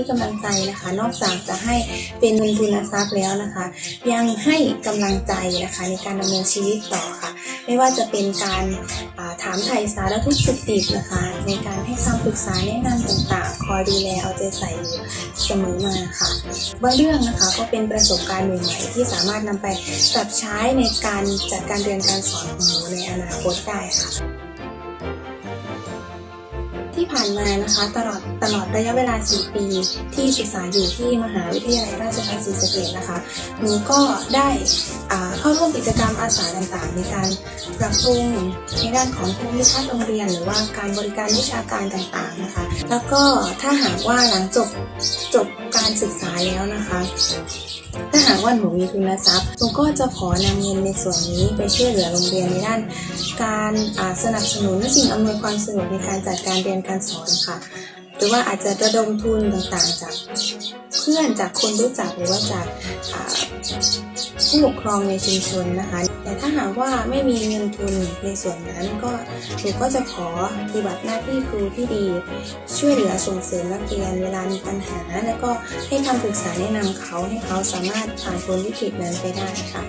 ที่กำลังใจนะคะ นอกจากจะให้เป็นเงินทุนทรัพย์แล้วนะคะ ยังให้กำลังใจนะคะในการดำเนินชีวิตต่อค่ะ ไม่ว่าจะเป็นการาถามไถ่สารทุกสุขดิบนะคะ ในการให้คำปรึกษาแนะนำต่างๆ คอยดูแลเอาใจใส่อยู่เสมอมาค่ะบางเรื่องนะคะก็เป็นประสบการณ์ใหม่ๆที่สามารถนำไปปรับใช้ในการจัดการเรียนการสอนของหนูในอนาคตได้ค่ะ ที่ผ่านมานะคะตลอดตลอดระยะเวลา 4 ปีที่ศึกษาอยู่ที่มหาวิทยาลัยราชภัฏศรีสะเกษนะคะหนูก็ได้เข้าร่วมกิจกรรมอาสาต่างๆ ในการปรับปรุงในด้านของภูมิทัศน์โรงเรียน หรือว่าการบริการวิชาการต่างๆนะคะ แล้วก็ถ้าหากว่าหลังจบจบการศึกษาแล้วนะคะถ้าหากว่าหนูมีทุนทรัพย์หนูก็จะขอนำเงินในส่วนนี้ไปช่วยเหลือโรงเรียนในด้าน การสนับสนุนสิ่งอำนวยความสะดวกในการจัดการเรียนการสอนค่ะ หรือว่าอาจจะระดมทุนต่างๆจากเพื่อนจากคนรู้จักหรือว่าจาก ผู้ปกครองในชุมชนนะคะ แต่ถ้าหากว่าไม่มีเงินทุนในส่วนนั้นก็หนูก็จะขอปฏิบัติหน้าที่ครูที่ดี ช่วยเหลือส่งเสริมนักเรียนเวลามีปัญหา แล้วก็ให้คำปรึกษาแนะนำเขาให้เขาสามารถผ่านพ้นวิกฤตนั้นไปได้ค่ะ